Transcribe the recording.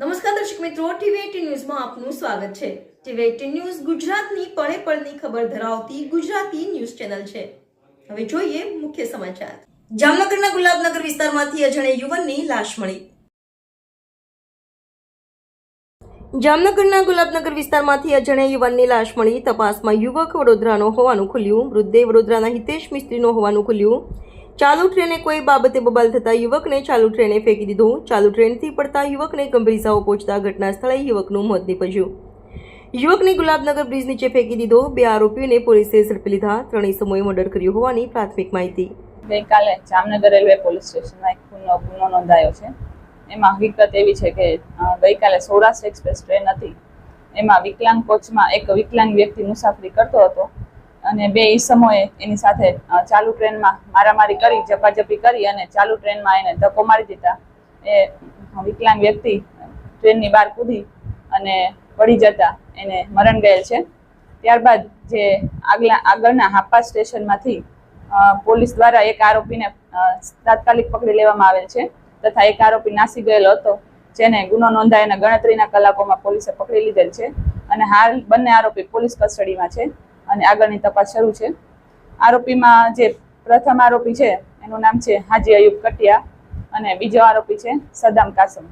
નમસ્કાર દર્શક મિત્રો ટીવી ન્યૂઝમાં આપનું સ્વાગત છે. ટીવી એટીન ન્યૂઝ ગુજરાતની પળે પળની ખબર ધરાવતી ગુજરાતી ન્યૂઝ ચેનલ છે. હવે જોઈએ મુખ્ય સમાચાર. જામનગરના ગુલાબનગર વિસ્તારમાંથી અજાણે યુવનની લાશ મળી. જામનગરના ગુલાબનગર વિસ્તારમાંથી અજાણ્યા યુવાનની લાશ મળી. તપાસમાં યુવક વડોદરાનો હોવાનું ખુલ્યું, મૃતદેહ વડોદરાના હિતેશ મિસ્ત્રીનો હોવાનું ખુલ્યું. ચાલુ ટ્રેને કોઈ બાબતે બબાલ થતા યુવકને ચાલુ ટ્રેને ફેંકી દીધો. ચાલુ ટ્રેનથી પડતા યુવકને ગંભીર ઇજાઓ પહોંચતા ઘટના સ્થળે યુવકનું મોત નીપજ્યું. યુવકને ગુલાબનગર બ્રિજ નીચે ફેંકી દીધો. બે આરોપીઓને પોલીસે ઝડપી લીધા. ત્રણેય સમયે મર્ડર કર્યું હોવાની પ્રાથમિક માહિતી. ગઈકાલે જામનગર રેલવે પોલીસ સ્ટેશનમાં એક ખૂનનો ગુનો નોંધાયો છે. એમાં હકીકત એવી છે કે ગઈકાલે સૌરાષ્ટ્ર એક્સપ્રેસ ટ્રેન હતી. એમાં વિકલાંગ કોચમાં એક વિકલાંગ વ્યક્તિ મુસાફરી કરતો હતો. અને બે ઈસમોએ એની સાથે ચાલુ ટ્રેનમાં મારામારી કરી, ઝપાઝપી કરી અને ચાલુ ટ્રેનમાં એને ધક્કો મારી દીધા. એ વિકલાંગ વ્યક્તિ ટ્રેનની બહાર કૂદી અને પડી જતા એને મરણ ગયેલ છે. ત્યારબાદ જે આગલા, આગળના હાપા સ્ટેશનમાંથી પોલીસ દ્વારા એક આરોપીને તાત્કાલિક પકડી લેવામાં આવેલ છે તથા એક આરોપી નાસી ગયેલો હતો, જેને ગુનો નોંધાયાના ગણતરીના કલાકોમાં પોલીસે પકડી લીધેલ છે. અને હાલ બંને આરોપી પોલીસ કસ્ટડીમાં છે. અને આગળની તપાસ શરૂ છે. આરોપીમાં જે પ્રથમ આરોપી છે, એનું નામ છે હાજી અયુબ કટિયા અને બીજો આરોપી છે સદામ કાસમ.